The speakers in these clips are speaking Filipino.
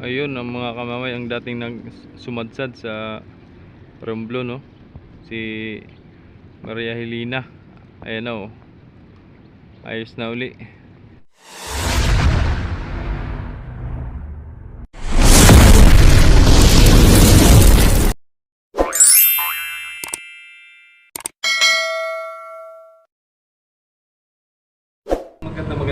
ayun ang mga kamamay ang dating nag sumadsad sa Romblo no? Si Maria Helena. Ayan na oh. Ayos na uli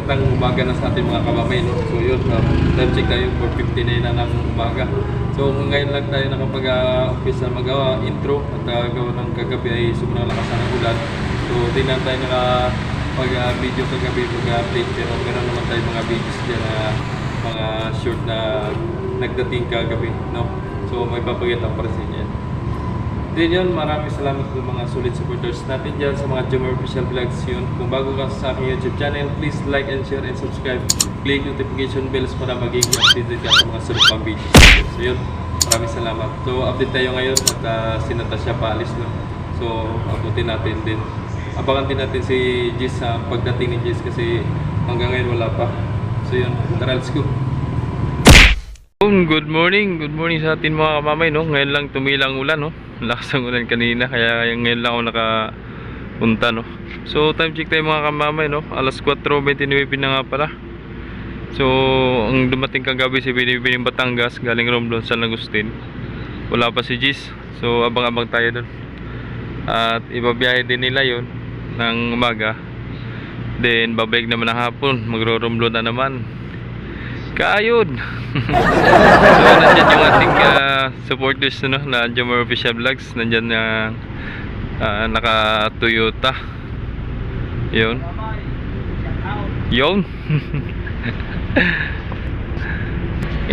Magandang umaga na sa ating mga kabamay. No? So yun, um, time check tayo for 59 na ng umaga. So ngayon lang tayo nakapag-umpisa magawa intro at uh, ng kagabi ay sobrang lakas ng ulan. So di na tayo nakapag-video kagabi pag-update pero meron naman tayo mga videos dyan na mga short na nagdating kagabi. No? So may papagitang para sa inyo. Din yun, maraming salamat sa mga solid supporters natin dyan sa mga Jummer Official Vlogs yun. Kung bago ka sa aking YouTube channel, please like and share and subscribe. Click notification bells para magiging updated ka sa mga sunod pang videos. So yun, maraming salamat. So update tayo ngayon at uh, si Natasha paalis no. So abutin natin din. Abangan din natin si Jis sa pagdating ni Jis kasi hanggang ngayon wala pa. So yun, tara let's go. Good morning, good morning sa atin mga kamamay no. Ngayon lang tumilang ulan no. Lakas ng ulan kanina kaya ngayon lang ako nakapunta no. So time check tayo mga kamamay no. Alas 4:29 na nga pala. So ang dumating kagabi si Binibining Batangas galing Romblon San Agustin. Wala pa si Gis. So abang-abang tayo doon. At ibabiyahe din nila yon ng umaga. Then babalik naman ng hapon, magro-Romblon na naman. Kaayod. so nandyan yung ating ah, supporters no, na Jummer Official Vlogs. Nandyan na ah, naka Toyota. Yun. Yun.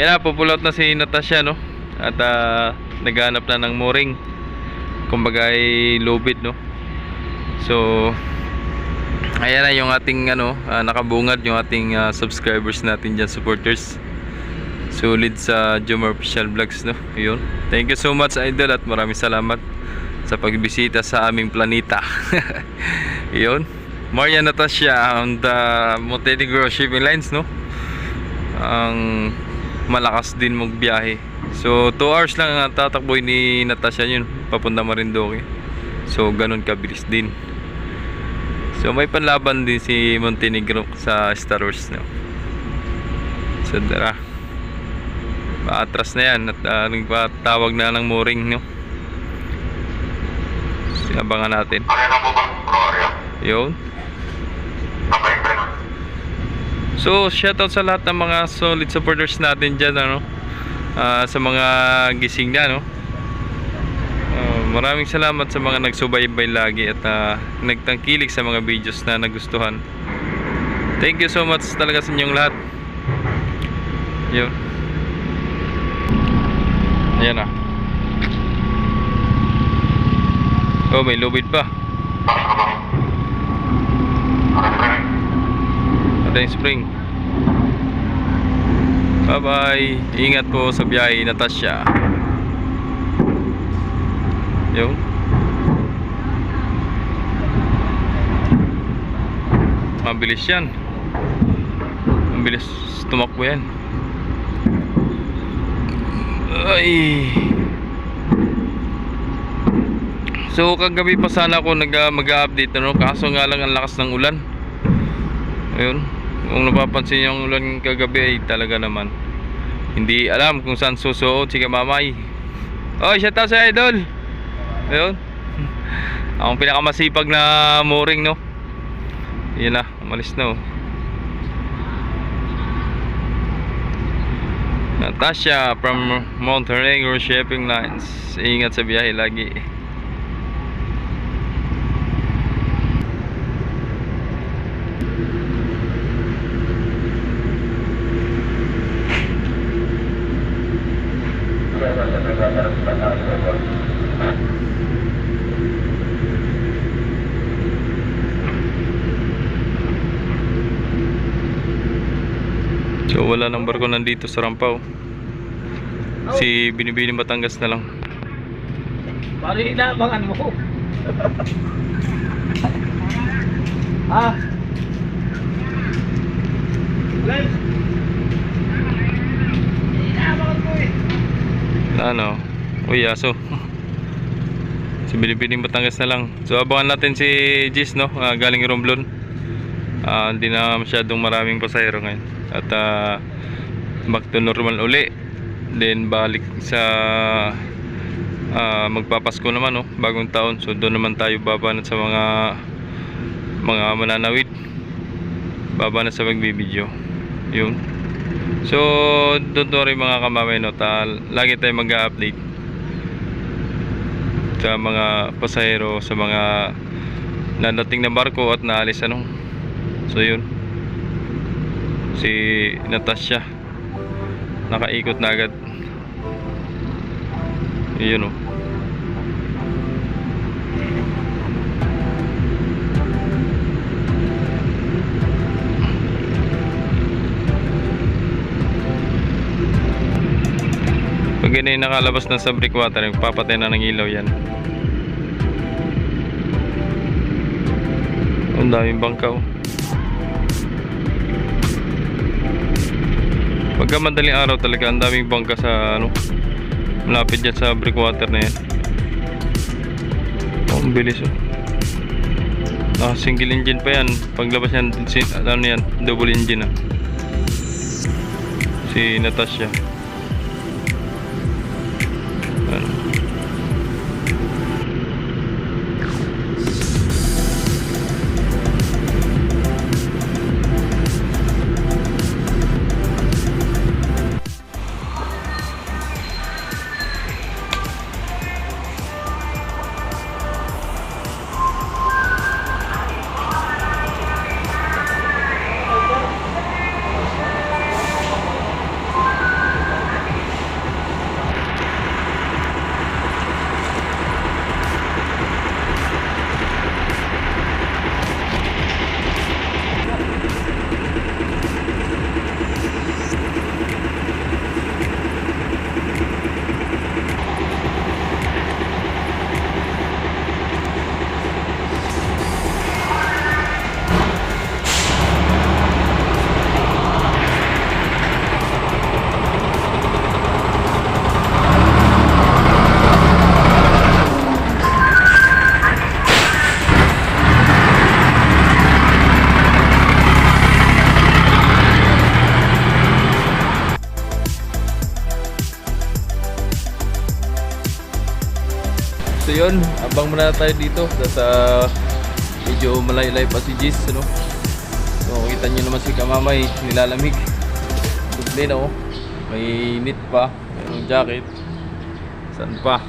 Yan na, pupulot na si Natasha no. At ah, naghanap na ng mooring. Kumbaga ay lubid no. So ayan na yung ating ano, ah, nakabungad yung ating ah, subscribers natin dyan, supporters. Solid sa Jumar Official Vlogs no. Yun. Thank you so much idol at maraming salamat sa pagbisita sa aming planeta. Yun. Maria Natasha on the Montenegro Shipping Lines no. Ang malakas din magbiyahe. So 2 hours lang ang tatakboy ni Natasha yun papunta Marinduque. So ganun kabilis din. So may panlaban din si Montenegro sa Star Wars no. So tara. Paatras na yan at uh, nagpatawag na ng mooring no. Sinabangan natin. Yun. So, shoutout sa lahat ng mga solid supporters natin dyan, ano? Ah, sa mga gising na, no? Ah, maraming salamat sa mga nagsubaybay lagi at ah, nagtangkilik sa mga videos na nagustuhan. Thank you so much talaga sa inyong lahat. Yun. Ayan na. Oh, may lubid pa. Ada yung spring. Bye bye. Ingat po sa biyahe, Natasha. Yun. Mabilis yan. Mabilis tumakbo yan. Ay. So kagabi pa sana ako nag mag-update ano kaso nga lang ang lakas ng ulan. Ayun. Kung napapansin niyo ang ulan kagabi ay talaga naman. Hindi alam kung saan susuot si Kamamay. Oh, shout out sa idol. Ayun. Ang pinakamasipag na mooring no. Yan na, umalis na oh. Natasha from Montenegro Shipping Lines. Ingat sa biyahe lagi. So wala nang barko nandito sa Rampaw. Si Binibini Batangas na lang. Bali na abangan mo. ah. Ano, uy aso. si Bilipining Batangas na lang. So abangan natin si Gis no, ah, galing Romblon. Ah, hindi na masyadong maraming pasahero ngayon. At ah, back to normal uli. Then balik sa ah, magpapasko naman no, bagong taon. So doon naman tayo babanat sa mga mga mananawid. Babanat sa magbibideo. Yun. So, don't worry mga kamamay no, ta, lagi tayo mag-update sa mga pasahero, sa mga nadating na barko at naalis ano. So, yun. Si Natasha nakaikot na agad. Yun oh. Pag yun ay nakalabas na sa breakwater, papatay na ng ilaw yan. Ang daming bangkaw. Pagka madaling araw talaga, ang daming bangka sa ano, malapit dyan sa breakwater na yan. Oh, ang bilis oh. Ah, single engine pa yan. Paglabas yan, ano yan, double engine ah. Si Natasha. Yun, abang muna tayo dito sa medyo malay-lay pa si Jis, ano? So kita nyo naman si Kamamay, nilalamig. Duble na. May knit pa, mayroong jacket. Saan pa?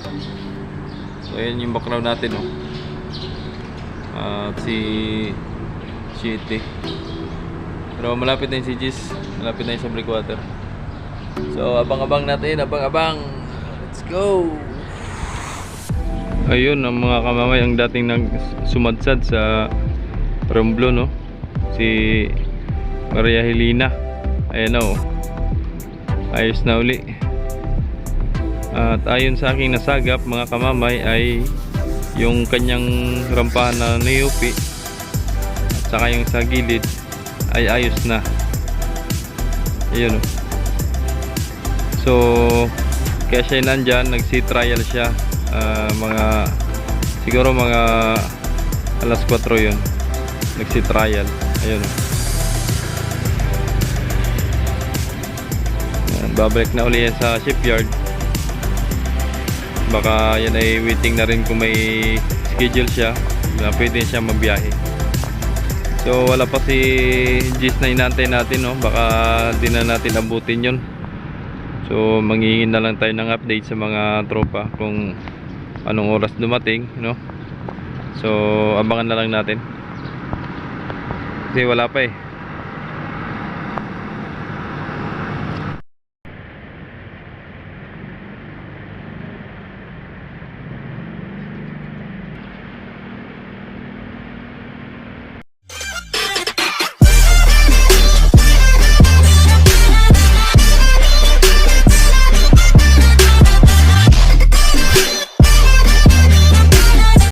So yan yung background natin oh. At si Shitty. Pero malapit na yung si Jis, malapit na yung sa breakwater. So abang-abang natin, abang-abang. Let's go! Ayun ang mga kamamay ang dating nag sumadsad sa Romblo no. Si Maria Helena. Ayan na oh. Ayos na uli. At ayon sa aking nasagap mga kamamay ay yung kanyang rampahan na niyupi at saka yung sa gilid ay ayos na. Ayun oh. So kaya siya nandyan, nag-sea trial siya Ah, mga siguro mga alas 4 yun. Nagsi trial ayun babalik na uli sa shipyard. Baka yan ay waiting na rin kung may schedule siya na pwede siya magbiyahe so wala pa si Gis na inantay natin no? Baka di na natin abutin yun. So manghihingi na lang tayo ng update sa mga tropa kung anong oras dumating, no? So abangan na lang natin. Kasi wala pa eh.